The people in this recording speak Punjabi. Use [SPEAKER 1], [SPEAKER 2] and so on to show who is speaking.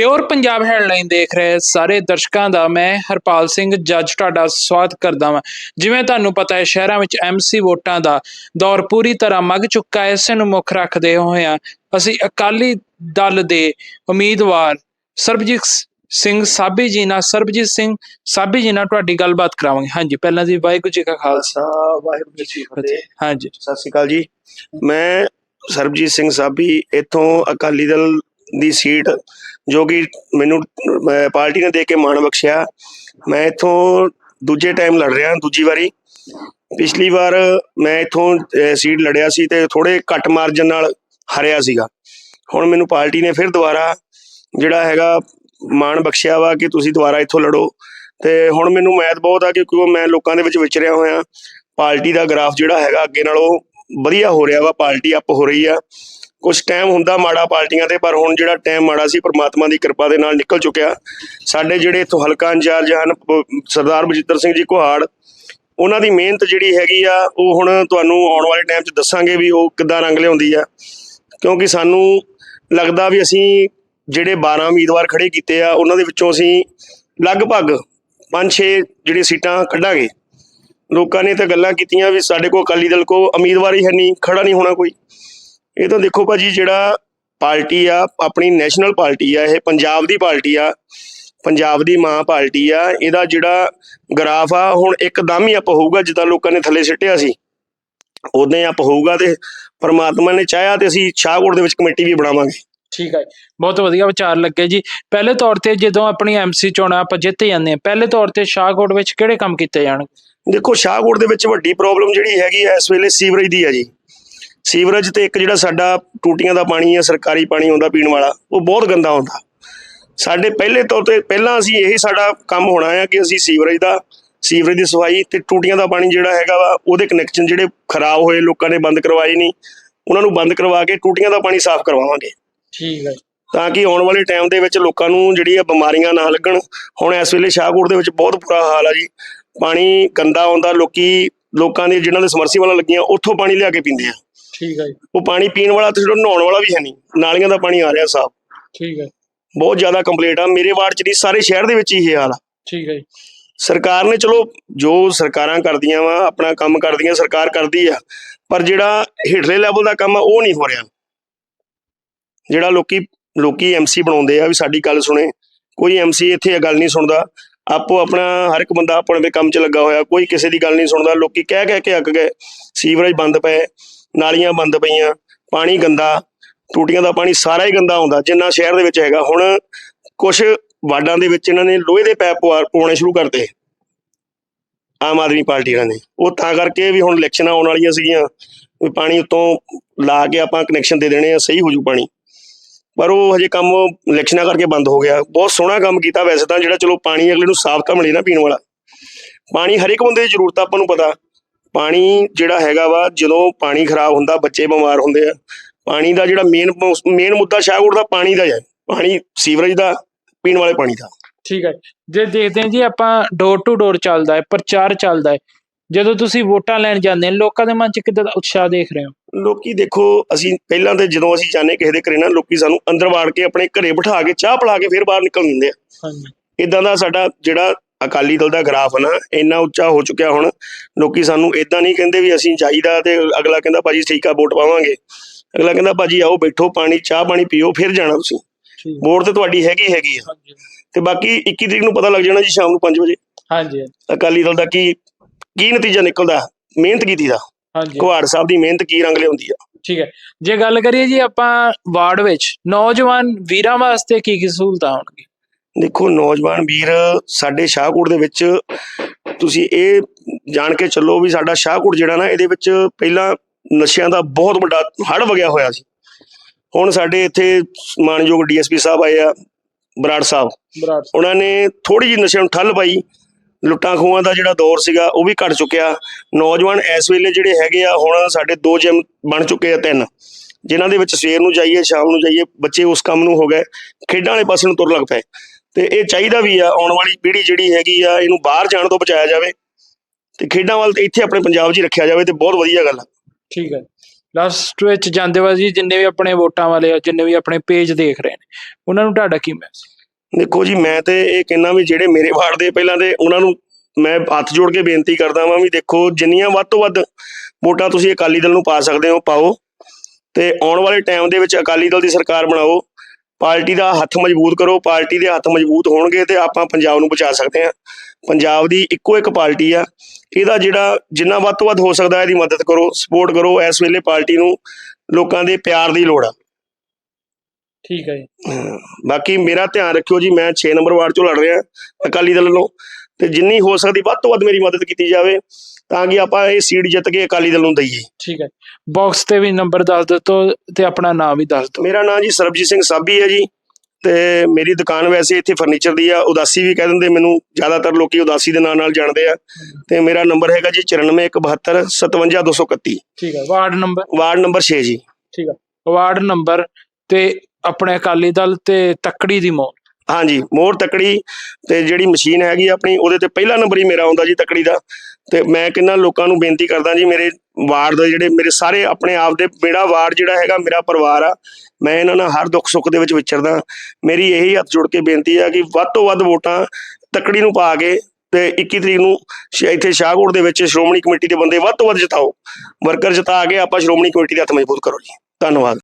[SPEAKER 1] ਪਿਓਰ ਪੰਜਾਬ ਹੈਡਲਾਈਨ ਦੇਖ ਰਹੇ ਸਾਰੇ ਦਰਸ਼ਕਾਂ ਦਾ ਮੈਂ ਹਰਪਾਲ ਸਿੰਘ ਜੱਜ ਤੁਹਾਡਾ ਸਵਾਗਤ ਕਰਦਾ ਹਾਂ ਜਿਵੇਂ ਤੁਹਾਨੂੰ ਪਤਾ ਹੈ ਸ਼ਹਿਰਾਂ ਵਿੱਚ ਐਮਸੀ ਵੋਟਾਂ ਦਾ ਦੌਰ ਪੂਰੀ ਤਰ੍ਹਾਂ ਮੱਗ ਚੁੱਕਾ ਹੈ ਇਸੇ ਨੂੰ ਮੁੱਖ ਰੱਖਦੇ ਹੋਇਆਂ ਅਸੀਂ ਅਕਾਲੀ ਦਲ ਦੇ ਉਮੀਦਵਾਰ ਸਰਬਜੀਤ ਸਿੰਘ ਸਾਬੀ ਜੀ ਨਾਲ। ਸਰਬਜੀਤ ਸਿੰਘ ਸਾਬੀ ਜੀ ਨਾਲ ਤੁਹਾਡੀ ਗੱਲਬਾਤ ਕਰਾਵਾਂਗੇ। ਹਾਂਜੀ ਪਹਿਲਾਂ ਜੀ ਵਾਹਿਗੁਰੂ ਜੀ ਕਾ ਖਾਲਸਾ।
[SPEAKER 2] ਖਾਲਸਾ ਵਾਹਿਗੁਰੂ ਜੀ ਕੀ ਫਤਿਹ।
[SPEAKER 1] ਹਾਂਜੀ।
[SPEAKER 2] ਸਤਿ ਸ਼੍ਰੀ ਅਕਾਲ ਜੀ। ਮੈਂ ਸਰਬਜੀਤ ਸਿੰਘ ਸਾਬੀ ਇੱਥੋਂ ਅਕਾਲੀ ਦਲ ਦੀ ਸੀਟ ਜੋ ਕਿ ਮੈਨੂੰ ਪਾਰਟੀ ਨੇ ਦੇ ਕੇ ਮਾਣ ਬਖਸ਼ਿਆ। ਮੈਂ ਇੱਥੋਂ ਦੂਜੇ ਟਾਈਮ ਲੜ ਰਿਹਾ, ਦੂਜੀ ਵਾਰੀ। ਪਿਛਲੀ ਵਾਰ ਮੈਂ ਇੱਥੋਂ ਸੀਟ ਲੜਿਆ ਸੀ ਤੇ ਥੋੜੇ ਘੱਟ ਮਾਰਜਨ ਨਾਲ ਹਾਰਿਆ ਸੀਗਾ। ਹੁਣ ਮੈਨੂੰ ਪਾਰਟੀ ਨੇ ਫਿਰ ਦੁਬਾਰਾ ਜਿਹੜਾ ਹੈਗਾ ਮਾਣ ਬਖਸ਼ਿਆ ਵਾ ਕਿ ਤੁਸੀਂ ਦੁਬਾਰਾ ਇੱਥੋਂ ਲੜੋ। ਤੇ ਹੁਣ ਮੈਨੂੰ ਮੈਦ ਬਹੁਤ ਆ ਕਿਉਂਕਿ ਮੈਂ ਲੋਕਾਂ ਦੇ ਵਿੱਚ ਵਿਚਰਿਆ ਹੋਇਆ। ਪਾਰਟੀ ਦਾ ਗ੍ਰਾਫ ਜਿਹੜਾ ਹੈਗਾ ਅੱਗੇ ਨਾਲੋਂ ਵਧੀਆ ਹੋ ਰਿਹਾ ਵਾ, ਪਾਰਟੀ ਅਪ ਹੋ ਰਹੀ ਆ। ਕੁਝ ਟਾਈਮ ਹੁੰਦਾ ਮਾੜਾ ਪਾਰਟੀਆਂ ਤੇ, ਪਰ ਹੁਣ ਜਿਹੜਾ ਟਾਈਮ ਮਾੜਾ ਸੀ, ਪ੍ਰਮਾਤਮਾ ਦੀ ਕਿਰਪਾ ਦੇ ਨਾਲ ਨਿਕਲ ਚੁੱਕਿਆ। ਸਾਡੇ ਜਿਹੜੇ ਇੱਥੋਂ ਹਲਕਾ ਇੰਚਾਰਜ ਹਨ ਸਰਦਾਰ ਬਜਿੱਤਰ ਸਿੰਘ ਜੀ ਕੁਹਾੜ, ਉਹਨਾਂ ਦੀ ਮਿਹਨਤ ਜਿਹੜੀ ਹੈਗੀ ਆ, ਉਹ ਹੁਣ ਤੁਹਾਨੂੰ ਆਉਣ ਵਾਲੇ ਟਾਈਮ 'ਚ ਦੱਸਾਂਗੇ ਵੀ ਉਹ ਕਿੱਦਾਂ ਰੰਗ ਲਿਆਉਂਦੀ ਆ। ਕਿਉਂਕਿ ਸਾਨੂੰ ਲੱਗਦਾ ਵੀ ਅਸੀਂ ਜਿਹੜੇ 12 ਉਮੀਦਵਾਰ ਖੜੇ ਕੀਤੇ ਆ, ਉਹਨਾਂ ਦੇ ਵਿੱਚੋਂ ਅਸੀਂ ਲਗਭਗ 5-6 ਜਿਹੜੀ ਸੀਟਾਂ ਕੱਢਾਂਗੇ। ਲੋਕਾਂ ਨੇ ਤਾਂ ਗੱਲਾਂ ਕੀਤੀਆਂ ਵੀ ਸਾਡੇ ਕੋਲ ਅਕਾਲੀ ਦਲ ਕੋ ਉਮੀਦਵਾਰ ਹੀ ਹੈ ਨਹੀਂ, ਖੜਾ ਨਹੀਂ ਹੋਣਾ ਕੋਈ। ਇਹ ਤਾਂ ਦੇਖੋ ਭਾਜੀ ਜਿਹੜਾ ਪਾਰਟੀ ਆ ਆਪਣੀ ਨੈਸ਼ਨਲ ਪਾਰਟੀ ਆ ਇਹ ਪੰਜਾਬ ਦੀ ਪਾਰਟੀ ਆ ਪੰਜਾਬ ਦੀ ਮਾਂ ਪਾਰਟੀ ਆ ਇਹਦਾ ਜਿਹੜਾ ਗ੍ਰਾਫ ਆ ਹੁਣ ਇੱਕਦਮ ਹੀ ਅਪ ਹੋਊਗਾ ਜਿੱਦਾਂ ਲੋਕਾਂ ਨੇ ਥੱਲੇ ਸਿੱਟਿਆ ਸੀ। ਉਦਾਂ ਹੀ ਅਪ ਹੋਊਗਾ ਤੇ ਪ੍ਰਮਾਤਮਾ ਨੇ ਚਾਹਿਆ ਤੇ ਅਸੀਂ ਸ਼ਾਹਕੋਟ ਦੇ ਵਿੱਚ ਕਮੇਟੀ ਵੀ ਬਣਾਵਾਂਗੇ।
[SPEAKER 1] ਠੀਕ ਹੈ ਬਹੁਤ ਵਧੀਆ ਵਿਚਾਰ ਲੱਗੇ ਜੀ। ਪਹਿਲੇ ਤੌਰ ਤੇ ਜਦੋਂ ਆਪਣੀ ਐਮਸੀ ਚੋਣਾਂ ਆਪਾਂ ਜਿੱਤ ਜਾਂਦੇ ਹਾਂ ਪਹਿਲੇ ਤੌਰ ਤੇ ਸ਼ਾਹਕੋਟ ਵਿੱਚ ਕਿਹੜੇ ਕੰਮ ਕੀਤੇ ਜਾਣਗੇ?
[SPEAKER 2] ਦੇਖੋ ਸ਼ਾਹਕੋਟ ਦੇ ਵਿੱਚ ਵੱਡੀ ਪ੍ਰੋਬਲਮ ਜਿਹੜੀ ਹੈਗੀ ਆ ਇਸ ਵੇਲੇ ਸੀਵਰੇਜ ਦੀ ਆ ਜੀ। ਸੀਵਰੇਜ ਤੇ ਇੱਕ ਜਿਹੜਾ ਸਾਡਾ ਟੂਟੀਆਂ ਦਾ ਪਾਣੀ ਹੈ ਸਰਕਾਰੀ ਪਾਣੀ ਆਉਂਦਾ ਪੀਣ ਵਾਲਾ ਉਹ ਬਹੁਤ ਗੰਦਾ ਆਉਂਦਾ ਸਾਡੇ ਪਹਿਲੇ ਤੌਰ ਤੇ ਪਹਿਲਾਂ ਅਸੀਂ ਇਹੀ ਸਾਡਾ ਕੰਮ ਹੋਣਾ ਹੈ ਕਿ ਅਸੀਂ ਸੀਵਰੇਜ ਦਾ ਸੀਵਰੇਜ ਦੀ ਸਫ਼ਾਈ ਤੇ ਟੂਟੀਆਂ ਦਾ ਪਾਣੀ ਜਿਹੜਾ ਹੈਗਾ ਵਾ ਉਹਦੇ ਕਨੈਕਸ਼ਨ ਜਿਹੜੇ ਖਰਾਬ ਹੋਏ ਲੋਕਾਂ ਨੇ ਬੰਦ ਕਰਵਾਏ ਨਹੀਂ ਉਹਨਾਂ ਨੂੰ ਬੰਦ ਕਰਵਾ ਕੇ ਟੂਟੀਆਂ ਦਾ ਪਾਣੀ ਸਾਫ਼ ਕਰਵਾਵਾਂਗੇ।
[SPEAKER 1] ਠੀਕ ਹੈ
[SPEAKER 2] ਤਾਂ ਕਿ ਆਉਣ ਵਾਲੇ ਟਾਈਮ ਦੇ ਵਿੱਚ ਲੋਕਾਂ ਨੂੰ ਜਿਹੜੀਆਂ ਬਿਮਾਰੀਆਂ ਨਾ ਲੱਗਣ। ਹੁਣ ਇਸ ਵੇਲੇ ਸ਼ਾਹਕੋਟ ਦੇ ਵਿੱਚ ਬਹੁਤ ਬੁਰਾ ਹਾਲ ਆ ਜੀ। ਪਾਣੀ ਗੰਦਾ ਆਉਂਦਾ ਲੋਕੀ ਲੋਕਾਂ ਦੇ ਜਿਨ੍ਹਾਂ ਦੇ ਸਮਰਸੀਬਲਾਂ ਲੱਗੀਆਂ ਉੱਥੋਂ ਪਾਣੀ ਲਿਆ ਕੇ ਪੀਂਦੇ ਆ।
[SPEAKER 1] ਠੀਕ ਹੈ ਜੀ,
[SPEAKER 2] ਉਹ ਪਾਣੀ ਪੀਣ ਵਾਲਾ ਤੇ ਜਿਹੜਾ ਨਹਾਉਣ ਵਾਲਾ ਵੀ ਹੈ ਨਹੀਂ। ਨਾਲੀਆਂ ਦਾ ਪਾਣੀ ਆ ਰਿਹਾ ਸਾਫ਼।
[SPEAKER 1] ਠੀਕ ਹੈ
[SPEAKER 2] ਬਹੁਤ ਜ਼ਿਆਦਾ ਕੰਪਲੇਂਟ ਆ। ਮੇਰੇ ਵਾਰਡ ਚ ਨਹੀਂ ਸਾਰੇ ਸ਼ਹਿਰ ਦੇ ਵਿੱਚ ਹੀ ਇਹ ਹਾਲ ਆ।
[SPEAKER 1] ਠੀਕ ਹੈ ਜੀ,
[SPEAKER 2] ਸਰਕਾਰ ਨੇ ਚਲੋ ਜੋ ਸਰਕਾਰਾਂ ਕਰਦੀਆਂ ਵਾ ਆਪਣਾ ਕੰਮ ਕਰਦੀਆਂ ਸਰਕਾਰ ਕਰਦੀ ਆ ਪਰ ਜਿਹੜਾ ਹੇਠਲੇ ਲੈਵਲ ਦਾ ਕੰਮ ਆ ਉਹ ਨਹੀਂ ਹੋ ਰਿਹਾ। ਜਿਹੜਾ ਲੋਕੀ ਲੋਕੀ ਐਮਸੀ ਬਣਾਉਂਦੇ ਆ ਵੀ ਸਾਡੀ ਗੱਲ ਸੁਣੇ। ਕੋਈ ਐਮਸੀ ਇੱਥੇ ਇਹ ਗੱਲ ਨਹੀਂ ਸੁਣਦਾ। ਆਪੋ ਆਪਣਾ ਹਰ ਇੱਕ ਬੰਦਾ ਆਪਣੇ ਕੰਮ 'ਚ ਲੱਗਾ ਹੋਇਆ। ਕੋਈ ਕਿਸੇ ਦੀ ਗੱਲ ਨਹੀਂ ਸੁਣਦਾ। ਲੋਕੀ ਕਹਿ ਕਹਿ ਕੇ ਅੱਕ ਗਏ। ਸੀਵਰੇਜ ਬੰਦ ਪਏ। ਨਾਲੀਆਂ ਬੰਦ ਪਈਆਂ, ਪਾਣੀ ਗੰਦਾ, ਟੂਟੀਆਂ ਦਾ ਪਾਣੀ ਸਾਰਾ ਹੀ ਗੰਦਾ ਆਉਂਦਾ ਜਿੰਨਾ ਸ਼ਹਿਰ ਦੇ ਵਿੱਚ ਹੈਗਾ। ਹੁਣ ਕੁਝ ਵਾਰਡਾਂ ਦੇ ਵਿੱਚ ਇਹਨਾਂ ਨੇ ਲੋਹੇ ਦੇ ਪੈਪ ਪਵਾ- ਸ਼ੁਰੂ ਕਰਤੇ ਆਮ ਆਦਮੀ ਪਾਰਟੀ ਵਾਲਿਆਂ ਨੇ। ਉਹ ਤਾਂ ਕਰਕੇ ਵੀ ਹੁਣ ਇਲੈਕਸ਼ਨਾਂ ਆਉਣ ਵਾਲੀਆਂ ਸੀਗੀਆਂ, ਵੀ ਪਾਣੀ ਉਤੋਂ ਲਾ ਕੇ ਆਪਾਂ ਕਨੈਕਸ਼ਨ ਦੇ ਦੇਣੇ ਆ, ਸਹੀ ਹੋ ਜੂ ਪਾਣੀ। ਪਰ ਉਹ ਹਜੇ ਕੰਮ ਇਲੈਕਸ਼ਨਾਂ ਕਰਕੇ ਬੰਦ ਹੋ ਗਿਆ। ਬਹੁਤ ਸੋਹਣਾ ਕੰਮ ਕੀਤਾ ਵੈਸੇ ਤਾਂ, ਜਿਹੜਾ ਚਲੋ ਪਾਣੀ ਅਗਲੇ ਨੂੰ ਸਾਫ਼ ਤਾਂ ਮਿਲੇ ਨਾ ਪੀਣ ਵਾਲਾ। ਪਾਣੀ ਹਰ ਇੱਕ ਬੰਦੇ ਦੀ ਜ਼ਰੂਰਤ ਆਪਾਂ ਨੂੰ ਪਤਾ। ਪਾਣੀ ਜਿਹੜਾ ਹੈਗਾ ਵਾ ਜਦੋਂ ਪਾਣੀ ਖਰਾਬ ਹੁੰਦਾ ਬੱਚੇ ਬਿਮਾਰ ਹੁੰਦੇ ਆ। ਪਾਣੀ ਦਾ ਜਿਹੜਾ ਮੇਨ ਮੇਨ ਮੁੱਦਾ ਸ਼ਾਹਕੋਟ ਦਾ ਪਾਣੀ ਦਾ ਹੈ ਪਾਣੀ ਸੀਵਰੇਜ ਦਾ ਪੀਣ ਵਾਲੇ ਪਾਣੀ ਦਾ।
[SPEAKER 1] ਠੀਕ ਹੈ ਜੇ। ਦੇਖਦੇ ਹਾਂ ਜੀ ਆਪਾਂ ਡੋਰ ਟੂ ਡੋਰ ਚੱਲਦਾ ਹੈ ਪ੍ਰਚਾਰ ਚੱਲਦਾ ਹੈ। ਜਦੋਂ ਤੁਸੀਂ ਵੋਟਾਂ ਲੈਣ ਜਾਂਦੇ ਹੋ ਲੋਕਾਂ ਦੇ ਮਨ 'ਚ ਕਿੱਦਾਂ ਦਾ ਉਤਸ਼ਾਹ ਦੇਖ ਰਹੇ ਹੋ?
[SPEAKER 2] ਲੋਕੀ ਦੇਖੋ ਅਸੀਂ ਪਹਿਲਾਂ ਤੇ ਜਦੋਂ ਅਸੀਂ ਜਾਣੇ ਕਿਸੇ ਦੇ ਘਰੇ ਨਾ ਲੋਕੀ ਸਾਨੂੰ ਅੰਦਰ ਵਾੜ ਕੇ ਆਪਣੇ ਘਰੇ ਬਿਠਾ ਕੇ ਚਾਹ ਪਿਲਾ ਕੇ ਫਿਰ ਬਾਹਰ ਨਿਕਲ ਦਿੰਦੇ ਆ।
[SPEAKER 1] ਹਾਂਜੀ।
[SPEAKER 2] ਇਦਾਂ ਦਾ ਸਾਡਾ ਜਿਹੜਾ ਅਕਾਲੀ ਦਲ ਦਾ ਗ੍ਰਾਫ ਨਾ ਇੰਨਾ ਉੱਚਾ ਹੋ ਚੁੱਕਿਆ ਹੁਣ ਲੋਕੀ ਸਾਨੂੰ ਇਦਾਂ ਨਹੀਂ ਕਹਿੰਦੇ ਵੀ ਅਸੀਂ ਚਾਹੀਦਾ ਤੇ ਅਗਲਾ ਕਹਿੰਦਾ ਭਾਜੀ ਠੀਕ ਆ ਵੋਟ ਪਾਵਾਂਗੇ। ਅਗਲਾ ਕਹਿੰਦਾ ਭਾਜੀ ਆਓ ਬੈਠੋ ਪਾਣੀ ਚਾਹ ਪਾਣੀ ਪੀਓ ਫਿਰ ਜਾਣਾ ਤੁਸੀਂ। ਵੋਟ ਤੇ ਤੁਹਾਡੀ ਹੈਗੀ ਹੈਗੀ ਆ। ਤੇ ਬਾਕੀ 21 ਤਰੀਕ ਨੂੰ ਪਤਾ ਲੱਗ ਜਾਣਾ ਜੀ ਸ਼ਾਮ ਨੂੰ 5 ਵਜੇ।
[SPEAKER 1] ਹਾਂਜੀ।
[SPEAKER 2] ਅਕਾਲੀ ਦਲ ਦਾ ਕੀ ਕੀ ਨਤੀਜਾ ਨਿਕਲਦਾ? ਮਿਹਨਤ ਕੀਤੀ ਦਾ।
[SPEAKER 1] ਹਾਂਜੀ।
[SPEAKER 2] ਕੁਹਾੜ ਸਾਹਿਬ ਦੀ ਮਿਹਨਤ ਕੀ ਰੰਗ ਲਿਆਉਂਦੀ ਆ।
[SPEAKER 1] ਠੀਕ ਹੈ। ਜੇ ਗੱਲ ਕਰੀਏ ਜੀ ਆਪਾਂ ਵਾਰਡ ਵਿੱਚ ਨੌਜਵਾਨ ਵੀਰਾਂ ਵਾਸਤੇ ਕੀ ਕੀ ਸਹੂਲਤਾਂ ਹੋਣਗੀਆਂ?
[SPEAKER 2] ਦੇਖੋ ਨੌਜਵਾਨ ਵੀਰ ਸਾਡੇ ਸ਼ਾਹਕੋਟ ਦੇ ਵਿੱਚ ਤੁਸੀਂ ਇਹ ਜਾਣ ਕੇ ਚੱਲੋ ਵੀ ਸਾਡਾ ਸ਼ਾਹਕੋਟ ਜਿਹੜਾ ਨਾ ਇਹਦੇ ਵਿੱਚ ਪਹਿਲਾਂ ਨਸ਼ਿਆਂ ਦਾ ਬਹੁਤ ਵੱਡਾ ਹੜ ਵਗਿਆ ਹੋਇਆ ਸੀ। ਹੁਣ ਸਾਡੇ ਇੱਥੇ ਮਾਨਯੋਗ ਡੀਐਸਪੀ ਸਾਹਿਬ ਆਏ ਆ ਬਰਾੜ ਸਾਹਿਬ। ਉਹਨਾਂ ਨੇ ਥੋੜੀ ਜਿਹੀ ਨਸ਼ਿਆਂ ਨੂੰ ਠੱਲ ਪਾਈ। ਲੁੱਟਾਂ ਖੋਹਾਂ ਦਾ ਜਿਹੜਾ ਦੌਰ ਸੀਗਾ ਉਹ ਵੀ ਘਟ ਚੁੱਕਿਆ। ਨੌਜਵਾਨ ਇਸ ਵੇਲੇ ਜਿਹੜੇ ਹੈਗੇ ਆ ਹੁਣ ਸਾਡੇ ਦੋ ਜਿਮ ਬਣ ਚੁੱਕੇ ਆ ਤਿੰਨ। ਜਿਨ੍ਹਾਂ ਦੇ ਵਿੱਚ ਸਵੇਰ ਨੂੰ ਜਾਈਏ ਸ਼ਾਮ ਨੂੰ ਜਾਈਏ ਬੱਚੇ ਉਸ ਕੰਮ ਨੂੰ ਹੋ ਗਏ। ਖੇਡਾਂ ਵਾਲੇ ਪਾਸੇ ਨੂੰ ਤੁਰ ਲੱਗ ਪਏ। ਤੇ ਇਹ ਚਾਹੀਦਾ ਵੀ ਆ ਆਉਣ ਵਾਲੀ ਪੀੜ੍ਹੀ ਜਿਹੜੀ ਹੈਗੀ ਆ ਇਹਨੂੰ ਬਾਹਰ ਜਾਣ ਤੋਂ ਬਚਾਇਆ ਜਾਵੇ ਤੇ ਖੇਡਾਂ ਵੱਲ ਤੇ ਇੱਥੇ ਆਪਣੇ ਪੰਜਾਬ 'ਚ ਹੀ ਰੱਖਿਆ ਜਾਵੇ ਤੇ ਬਹੁਤ ਵਧੀਆ ਗੱਲ ਆ।
[SPEAKER 1] ਠੀਕ ਹੈ ਲਾਸਟ ਵਿੱਚ ਜਾਂਦੇ ਵਾ ਜੀ ਜਿੰਨੇ ਵੀ ਆਪਣੇ ਵੋਟਾਂ ਵਾਲੇ ਆ ਜਿੰਨੇ ਵੀ ਆਪਣੇ ਪੇਜ ਦੇਖ ਰਹੇ ਨੇ ਉਹਨਾਂ ਨੂੰ ਤੁਹਾਡਾ ਕੀ ਮੈਸੇਜ
[SPEAKER 2] ਦੇਖੋ ਜੀ ਮੈਂ ਤੇ ਇਹ ਕਹਿੰਦਾ ਵੀ ਜਿਹੜੇ ਮੇਰੇ ਵਾਰਡ ਦੇ ਪਹਿਲਾਂ ਤੇ ਉਹਨਾਂ ਨੂੰ ਮੈਂ ਹੱਥ ਜੋੜ ਕੇ ਬੇਨਤੀ ਕਰਦਾ ਵਾਂ ਵੀ ਦੇਖੋ ਜਿੰਨੀਆਂ ਵੱਧ ਤੋਂ ਵੱਧ ਵੋਟਾਂ ਤੁਸੀਂ ਅਕਾਲੀ ਦਲ ਨੂੰ ਪਾ ਸਕਦੇ ਹੋ ਪਾਓ ਤੇ ਆਉਣ ਵਾਲੇ ਟਾਈਮ ਦੇ ਵਿੱਚ ਅਕਾਲੀ ਦਲ ਦੀ ਸਰਕਾਰ ਬਣਾਓ। ਪਾਰਟੀ ਦਾ ਹੱਥ ਮਜ਼ਬੂਤ ਕਰੋ ਪਾਰਟੀ ਦੇ ਹੱਥ ਮਜ਼ਬੂਤ ਹੋਣਗੇ ਤੇ ਆਪਾਂ ਪੰਜਾਬ ਨੂੰ ਬਚਾ ਸਕਦੇ ਹਾਂ। ਪੰਜਾਬ ਦੀ ਇੱਕੋ ਇੱਕ ਪਾਰਟੀ ਆ। ਇਹਦਾ ਜਿਹੜਾ ਜਿੰਨਾ ਵੱਧ ਤੋਂ ਵੱਧ ਹੋ ਸਕਦਾ ਇਹਦੀ ਮਦਦ ਕਰੋ ਸਪੋਰਟ ਕਰੋ ਇਸ ਵੇਲੇ ਪਾਰਟੀ ਨੂੰ ਲੋਕਾਂ ਦੇ ਪਿਆਰ ਦੀ ਲੋੜ ਆ।
[SPEAKER 1] ਠੀਕ ਹੈ ਜੀ।
[SPEAKER 2] ਬਾਕੀ ਮੇਰਾ ਧਿਆਨ ਰੱਖਿਓ ਜੀ ਮੈਂ 6 ਨੰਬਰ ਵਾਰਡ ਚੋਂ ਲੜ ਰਿਹਾ ਅਕਾਲੀ ਦਲ ਵੱਲੋਂ। ਤੇ ਜਿੰਨੀ ਹੋ ਸਕਦੀ ਵੱਧ ਤੋਂ ਵੱਧ ਮੇਰੀ ਮਦਦ ਕੀਤੀ ਜਾਵੇ ਤਾਂ ਕਿ ਆਪਾਂ ਇਹ ਸੀਟ ਜਿੱਤ ਕੇ ਅਕਾਲੀ ਦਲ ਨੂੰ ਦਈਏ।
[SPEAKER 1] ਠੀਕ ਹੈ ਬਾਕਸ ਤੇ ਵੀ ਨੰਬਰ ਦੱਸ ਦਿੱਤੋ ਤੇ ਆਪਣਾ ਨਾਮ ਵੀ ਦੱਸ ਦਿਓ।
[SPEAKER 2] ਮੇਰਾ ਨਾਮ ਜੀ ਸਰਬਜੀਤ ਸਿੰਘ ਸਾਬੀ ਹੈ ਜੀ ਤੇ ਮੇਰੀ ਦੁਕਾਨ ਵੈਸੇ ਇੱਥੇ ਫਰਨੀਚਰ ਦੀ ਆ ਉਦਾਸੀ ਵੀ ਕਹਿ ਦਿੰਦੇ ਮੈਨੂੰ ਜ਼ਿਆਦਾਤਰ ਲੋਕੀ ਉਦਾਸੀ ਦੇ ਨਾਂ ਨਾਲ ਜਾਣਦੇ ਆ। ਤੇ ਮੇਰਾ ਨੰਬਰ ਹੈਗਾ ਜੀ 9417 57231
[SPEAKER 1] ਠੀਕ ਹੈ ਵਾਰਡ ਨੰਬਰ
[SPEAKER 2] ਵਾਰਡ ਨੰਬਰ 6 ਜੀ।
[SPEAKER 1] ਠੀਕ ਹੈ ਵਾਰਡ ਨੰਬਰ ਤੇ ਆਪਣੇ ਅਕਾਲੀ ਦਲ ਤੇ ਤੱਕੜੀ ਦੀ ਮੌਤ।
[SPEAKER 2] ਹਾਂਜੀ, ਮੋਹਰ ਤਕੜੀ ਤੇ ਜਿਹੜੀ ਮਸ਼ੀਨ ਹੈਗੀ ਆਪਣੀ, ਉਹਦੇ ਤੇ ਪਹਿਲਾ ਨੰਬਰ ਹੀ ਮੇਰਾ ਆਉਂਦਾ ਜੀ ਤਕੜੀ ਦਾ। ਤੇ ਮੈਂ ਕਿੰਨਾ ਲੋਕਾਂ ਨੂੰ ਬੇਨਤੀ ਕਰਦਾ ਜੀ, ਮੇਰੇ ਵਾਰਡ ਦੇ ਜਿਹੜੇ, ਮੇਰੇ ਸਾਰੇ ਆਪਣੇ ਆਪ ਦੇ ਮੇਰਾ ਵਾਰਡ ਜਿਹੜਾ ਹੈਗਾ, ਮੇਰਾ ਪਰਿਵਾਰ ਆ, ਮੈਂ ਇਹਨਾਂ ਨਾਲ ਹਰ ਦੁੱਖ ਸੁੱਖ ਦੇ ਵਿੱਚ ਵਿਚਰਦਾ। ਮੇਰੀ ਇਹੀ ਹੱਥ ਜੋੜ ਕੇ ਬੇਨਤੀ ਆ ਕਿ ਵੱਧ ਤੋਂ ਵੱਧ ਵੋਟਾਂ ਤਕੜੀ ਨੂੰ ਪਾ ਕੇ ਤੇ 21 ਤਰੀਕ ਨੂੰ ਇੱਥੇ ਸ਼ਾਹਕੋਟ ਦੇ ਵਿੱਚ ਸ਼੍ਰੋਮਣੀ ਕਮੇਟੀ ਦੇ ਬੰਦੇ ਵੱਧ ਤੋਂ ਵੱਧ ਜਿਤਾਓ। ਵਰਕਰ ਜਿਤਾ ਕੇ ਆਪਾਂ ਸ਼੍ਰੋਮਣੀ ਕਮੇਟੀ ਦੇ ਹੱਥ ਮਜ਼ਬੂਤ ਕਰੋ ਜੀ। ਧੰਨਵਾਦ।